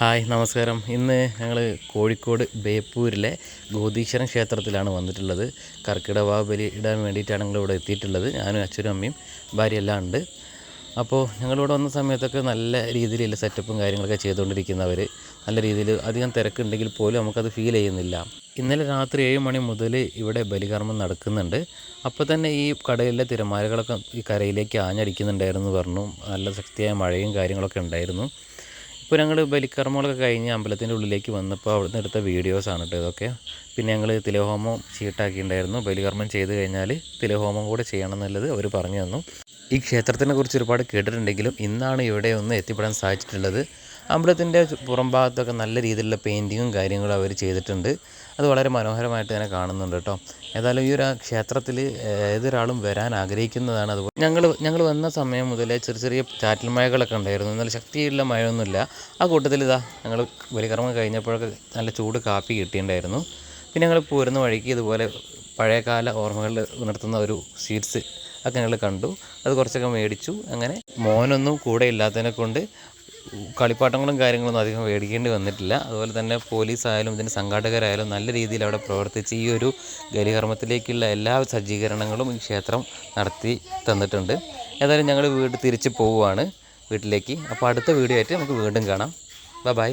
Hi നമസ്കാരം. ഇന്ന് ഞങ്ങൾ കോഴിക്കോട് ബേപ്പൂരിലെ ഗോതീശ്വരൻ ക്ഷേത്രത്തിലാണ് വന്നിട്ടുള്ളത്. കർക്കിടക ബലി ഇടാൻ വേണ്ടിയിട്ടാണ് ഞങ്ങൾ ഇവിടെ എത്തിയിട്ടുള്ളത്. ഞാനും അച്ഛനും അമ്മയും ഭാര്യ എല്ലാം ഉണ്ട്. അപ്പോൾ ഞങ്ങളിവിടെ വന്ന സമയത്തൊക്കെ നല്ല രീതിയിലുള്ള സെറ്റപ്പും കാര്യങ്ങളൊക്കെ ചെയ്തുകൊണ്ടിരിക്കുന്നവർ നല്ല രീതിയിൽ അധികം തിരക്കുണ്ടെങ്കിൽ പോലും നമുക്കത് ഫീൽ ചെയ്യുന്നില്ല. ഇന്നലെ രാത്രി ഏഴ് മണി മുതൽ ഇവിടെ ബലികർമ്മം നടക്കുന്നുണ്ട്. അപ്പോൾ തന്നെ ഈ കടലിലെ തിരമാലകളൊക്കെ ഈ കരയിലേക്ക് ആഞ്ഞടിക്കുന്നുണ്ടായിരുന്നു പറഞ്ഞു. നല്ല ശക്തിയായ മഴയും കാര്യങ്ങളൊക്കെ ഉണ്ടായിരുന്നു. ഇപ്പോൾ ഞങ്ങൾ ബലിക്കർമ്മങ്ങളൊക്കെ കഴിഞ്ഞ് അമ്പലത്തിന്റെ ഉള്ളിലേക്ക് വന്നപ്പോൾ അവിടുന്ന് എടുത്ത വീഡിയോസാണ് കേട്ടോ ഇതൊക്കെ. പിന്നെ ഞങ്ങൾ തിലഹോമം ചീട്ടാക്കിയിട്ടുണ്ടായിരുന്നു ബലികർമ്മം ചെയ്ത് കഴിഞ്ഞാൽ തിലഹോമം കൂടെ ചെയ്യണം എന്നുള്ളത് അവർ പറഞ്ഞു തന്നു. ഈ ക്ഷേത്രത്തിനെ കുറിച്ച് ഒരുപാട് കേട്ടിട്ടുണ്ടെങ്കിലും ഇന്നാണ് ഇവിടെ ഒന്ന് എത്തിപ്പെടാൻ സാധിച്ചിട്ടുള്ളത്. അമ്പലത്തിന്റെ പുറം ഭാഗത്തൊക്കെ നല്ല രീതിയിലുള്ള പെയിന്റിങ്ങും കാര്യങ്ങളും അവർ ചെയ്തിട്ടുണ്ട്. അത് വളരെ മനോഹരമായിട്ട് തന്നെ കാണുന്നുണ്ട് കേട്ടോ. ഏതായാലും ഈ ഒരു ക്ഷേത്രത്തിൽ ഏതൊരാളും വരാൻ ആഗ്രഹിക്കുന്നതാണ് അതുപോലെ. ഞങ്ങൾ ഞങ്ങൾ വന്ന സമയം മുതലേ ചെറിയ ചെറിയ ചാറ്റൽ മഴകളൊക്കെ ഉണ്ടായിരുന്നു. നല്ല ശക്തിയുള്ള മഴയൊന്നുമില്ല. ആ കൂട്ടത്തിൽ ഇതാ ഞങ്ങൾ ബലികർമ്മം കഴിഞ്ഞപ്പോഴൊക്കെ നല്ല ചൂട് കാപ്പി കിട്ടിയിട്ടുണ്ടായിരുന്നു. പിന്നെ ഞങ്ങൾ പോരുന്ന വഴിക്ക് ഇതുപോലെ പഴയകാല ഓർമ്മകൾ ഉണർത്തുന്ന ഒരു സ്വീറ്റ്സ് ഒക്കെ ഞങ്ങൾ കണ്ടു. അത് കുറച്ചൊക്കെ മേടിച്ചു. അങ്ങനെ മോനൊന്നും കൂടെ ഇല്ലാത്തതിനെ കൊണ്ട് കളിപ്പാട്ടങ്ങളും കാര്യങ്ങളൊന്നും അധികം മേടിക്കേണ്ടി വന്നിട്ടില്ല. അതുപോലെ തന്നെ പോലീസായാലും ഇതിന്റെ സംഘാടകരായാലും നല്ല രീതിയിൽ അവിടെ പ്രവർത്തിച്ച് ഈ ഒരു ഗലികർമ്മത്തിലേക്കുള്ള എല്ലാ സജ്ജീകരണങ്ങളും ഈ ക്ഷേത്രം നടത്തി തന്നിട്ടുണ്ട്. ഏതായാലും ഞങ്ങൾ വീട് തിരിച്ച് പോവുകയാണ് വീട്ടിലേക്ക്. അപ്പോൾ അടുത്ത വീഡിയോ ആയിട്ട് നമുക്ക് വീണ്ടും കാണാം. ബൈ